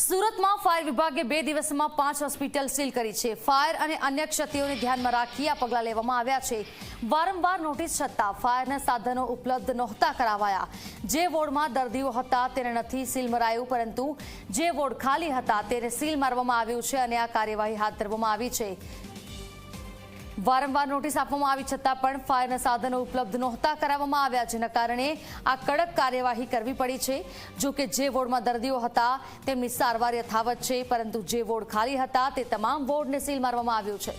સુરતમાં ફાયર વિભાગે બે દિવસમાં પાંચ હોસ્પિટલ સીલ કરી છે. ફાયર અને અન્ય ક્ષતિઓને ધ્યાનમાં રાખી આ પગલાં લેવામાં આવ્યા છે. વારંવાર નોટિસ છતાં ફાયરના સાધનો ઉપલબ્ધ નહોતા કરાવાયા. જે વોર્ડમાં દર્દીઓ હતા તેને નથી સીલ મરાયું, પરંતુ જે વોર્ડ ખાલી હતા તેને સીલ મારવામાં આવ્યું છે અને આ કાર્યવાહી હાથ ધરવામાં આવી છે. વારંવાર નોટિસ આપવામાં આવી છતાં પણ ફાયરના સાધનો ઉપલબ્ધ નહોતા કરાવવામાં આવ્યા જેના કારણે આ કડક કાર્યવાહી કરવી પડી છે. જો કે જે વોર્ડમાં દર્દીઓ હતા, તેમની સારવાર યથાવત છે, પરંતુ જે વોર્ડ ખાલી હતા તે તમામ વોર્ડને સીલ મારવામાં આવ્યું છે.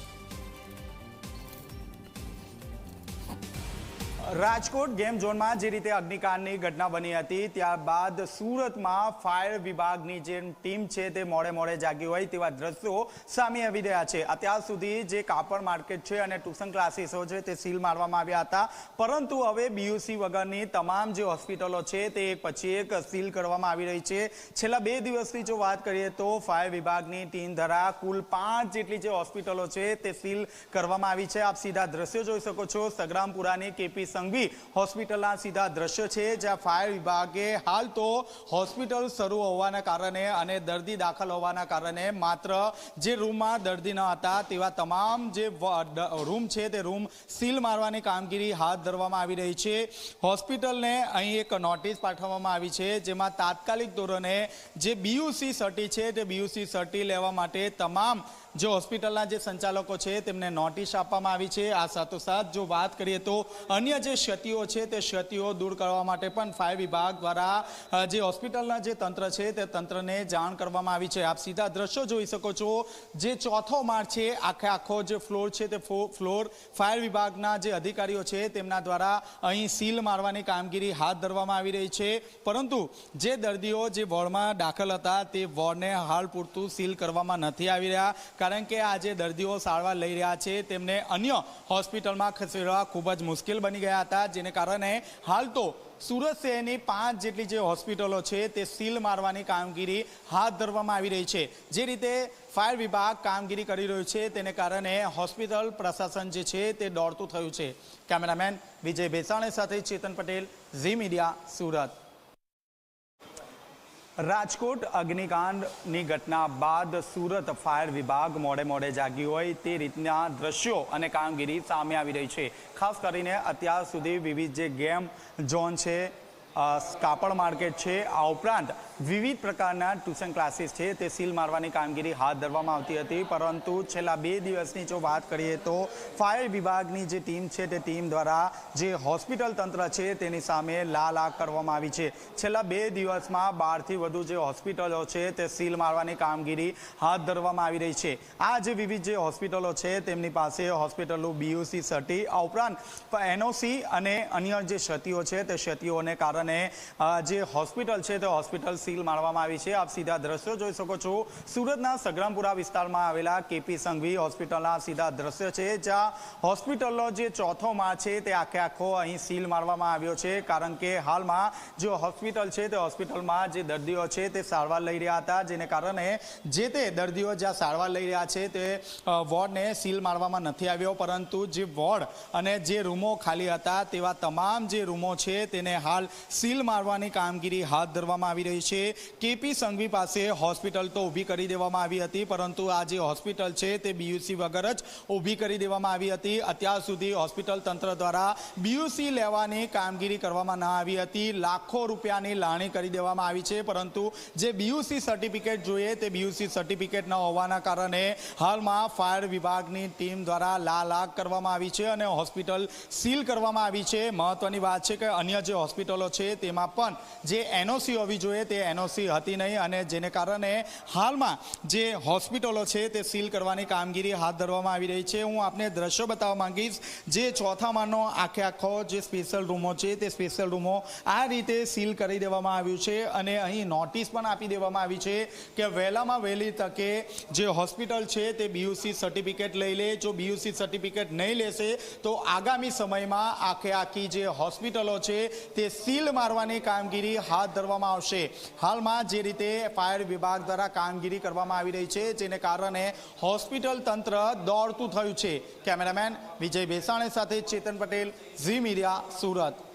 રાજકોટ ગેમ ઝોનમાં જે રીતે અગ્નિકાંડની ઘટના બની હતી, ત્યારબાદ સુરતમાં ફાયર વિભાગની જે ટીમ છે તે મોડે મોડે જાગી હોય તેવા દ્રશ્યો સામે આવી રહ્યા છે. અત્યાર સુધી જે કાપડ માર્કેટ છે અને ટ્યુશન ક્લાસીસો છે તે સીલ મારવામાં આવ્યા હતા. પરંતુ હવે બીયુસી વગરની તમામ જે હોસ્પિટલો છે તે એક પછી એક સીલ કરવામાં આવી રહી છે. છેલ્લા બે દિવસથી જો વાત કરીએ તો ફાયર વિભાગની ટીમ દ્વારા કુલ પાંચ જેટલી જે હોસ્પિટલો છે તે સીલ કરવામાં આવી છે. આપ સીધા દ્રશ્યો જોઈ શકો છો. સગ્રામપુરાની કેપી સંઘવી હોસ્પિટલના સીધા દ્રશ્યો છે, જ્યાં ફાયર વિભાગે હાલ તો હોસ્પિટલ શરૂ હોવાના કારણે અને દર્દી દાખલ હોવાના કારણે માત્ર જે રૂમમાં દર્દી ન હતા તેવા તમામ જે રૂમ છે તે રૂમ સીલ મારવાની કામગીરી હાથ ધરવામાં આવી રહી છે. હોસ્પિટલને અહીં એક નોટિસ પાઠવવામાં આવી છે, જેમાં તાત્કાલિક ધોરણે જે બીયુસી સર્ટી છે તે બીયુસી સર્ટી લેવા માટે તમામ જે હોસ્પિટલના જે સંચાલકો છે, તેમને નોટિસ આપવામાં આવી છે. આ સાથોસાથ જો વાત કરીએ તો અન્ય જે ક્ષતિઓ છે, તે ક્ષતિઓ દૂર કરવા માટે પણ ફાયર વિભાગ દ્વારા જે હોસ્પિટલના જે તંત્ર છે, તે તંત્રને જાણ કરવામાં આવી છે. આપ સીધા દ્રશ્યો જોઈ શકો છો. જે ચોથો માળ છે, આખે આખો જે ફ્લોર છે, તે ફ્લો- ફ્લોર ફાયર વિભાગના જે અધિકારીઓ છે, તેમના દ્વારા અહીં સીલ મારવાની કામગીરી હાથ ધરવામાં આવી રહી છે. પરંતુ જે દર્દીઓ જે વોર્ડમાં દાખલ હતા, તે વોર્ડને હાલ પૂરતું સીલ કરવામાં નથી આવી રહ્યા. કારણ કે આ જે દર્દીઓ સારવાર લઈ રહ્યા છે, તેમને અન્ય હોસ્પિટલમાં ખસેડવા ખૂબ જ મુશ્કેલ બની ગયા હતા, જેને કારણે હાલ તો સુરત શહેરની પાંચ જેટલી જે હોસ્પિટલો છે, તે સીલ મારવાની કામગીરી હાથ ધરવામાં આવી રહી છે. જે રીતે ફાયર વિભાગ કામગીરી કરી રહ્યું છે, તેને કારણે હોસ્પિટલ પ્રશાસન જે છે, તે દોડતું થયું છે. કેમેરામેન વિજય ભેસાણે સાથે ચેતન પટેલ, ઝી મીડિયા સુરત. રાજકોટ અગ્નિકાંડની ઘટના બાદ સુરત ફાયર વિભાગ મોડે મોડે જાગી હોય તે રીતના દ્રશ્યો અને કામગીરી સામે આવી રહી છે. ખાસ કરીને અત્યાર સુધી વિવિધ જે ગેમ ઝોન છે કાપડ માર્કેટ છે, આ ઉપરાંત વિવિધ પ્રકારના ટ્યુશન ક્લાસીસ છે, તે સીલ મારવાની કામગીરી હાથ ધરવામાં આવતી હતી, પરંતુ છેલ્લા બે દિવસની જો વાત કરીએ તો ફાયર વિભાગની જે ટીમ છે, તે ટીમ દ્વારા જે હોસ્પિટલ તંત્ર છે, તેની સામે લાલ આગ કરવામાં આવી છે. છેલ્લા બે દિવસમાં બારથી વધુ જે હોસ્પિટલો છે, તે સીલ મારવાની કામગીરી હાથ ધરવામાં આવી રહી છે. આ જે વિવિધ જે હોસ્પિટલો છે, તેમની પાસે હોસ્પિટલનું બીયુસી સર્ટી આ ઉપરાંત એનઓસી અને અન્ય જે ક્ષતિઓ છે, તે ક્ષતિઓને કારણે જે હોસ્પિટલ છે, તે હોસ્પિટલ સીલ મારવામાં આવી છે. આપ સીધા દ્રશ્યો જોઈ શકો છો. સુરતના સગ્રામપુરા વિસ્તારમાં આવેલા કેપી સંઘવી હોસ્પિટલના સીધા દ્રશ્ય છે, જ્યાં હોસ્પિટલનો જે ચોથો માળ છે તે આખે આખો અહીં સીલ મારવામાં આવ્યો છે. કારણ કે હાલમાં જે હોસ્પિટલ છે, તે હોસ્પિટલમાં જે દર્દીઓ છે તે સારવાર લઈ રહ્યા હતા. જેને કારણે જે તે દર્દીઓ જ્યાં સારવાર લઈ રહ્યા છે તે વોર્ડને સીલ મારવામાં નથી આવ્યો. પરંતુ જે વોર્ડ અને જે રૂમો ખાલી હતા તેવા તમામ જે રૂમો છે, તેને હાલ સીલ મારવાની કામગીરી હાથ ધરવામાં આવી રહી છે. કેપી સંઘવી પાસે હોસ્પિટલ તો ઊભી કરી દેવામાં આવી હતી, પરંતુ આ જે હોસ્પિટલ છે તે બીયુસી વગર જ ઊભી કરી દેવામાં આવી હતી. અત્યાર સુધી હોસ્પિટલ તંત્ર દ્વારા બીયુસી લેવાની કામગીરી કરવામાં ના આવી હતી. લાખો રૂપિયાની લાણી કરી દેવામાં આવી છે, પરંતુ જે બીયુસી સર્ટિફિકેટ જોઈએ તે બીયુસી સર્ટિફિકેટ ન હોવાના કારણે હાલમાં ફાયર વિભાગની ટીમ દ્વારા લાલ આગ કરવામાં આવી છે અને હોસ્પિટલ સીલ કરવામાં આવી છે. મહત્વની વાત છે કે અન્ય જે હોસ્પિટલો છે તેમાં પણ જે એનઓસી હોવી જોઈએ તે એનઓસી હતી નહીં અને જેને કારણે હાલમાં જે હોસ્પિટલો છે તે સીલ કરવાની કામગીરી હાથ ધરવામાં આવી રહી છે. હું આપને દ્રશ્યો બતાવવા માંગીશ. જે ચોથા માળનો આખે આખો જે સ્પેશિયલ રૂમો છે તે સ્પેશિયલ રૂમો આ રીતે સીલ કરી દેવામાં આવ્યું છે અને અહીં નોટિસ પણ આપી દેવામાં આવી છે કે વહેલામાં વહેલી તકે જે હોસ્પિટલ છે તે બીયુસી સર્ટિફિકેટ લઈ લે. જો બીયુસી સર્ટિફિકેટ નહીં લેશે, તો આગામી સમયમાં આખે આખી જે હોસ્પિટલો છે તે સીલ મારવાની કામગીરી હાથ ધરવામાં આવશે. હાલમાં જે રીતે ફાયર વિભાગ દ્વારા કામગીરી કરવામાં આવી રહી છે, જેને કારણે હોસ્પિટલ તંત્ર દોડતું થયું છે. કેમેરામેન વિજય ભેસાણે સાથે ચેતન પટેલ, ઝી મીડિયા, સુરત.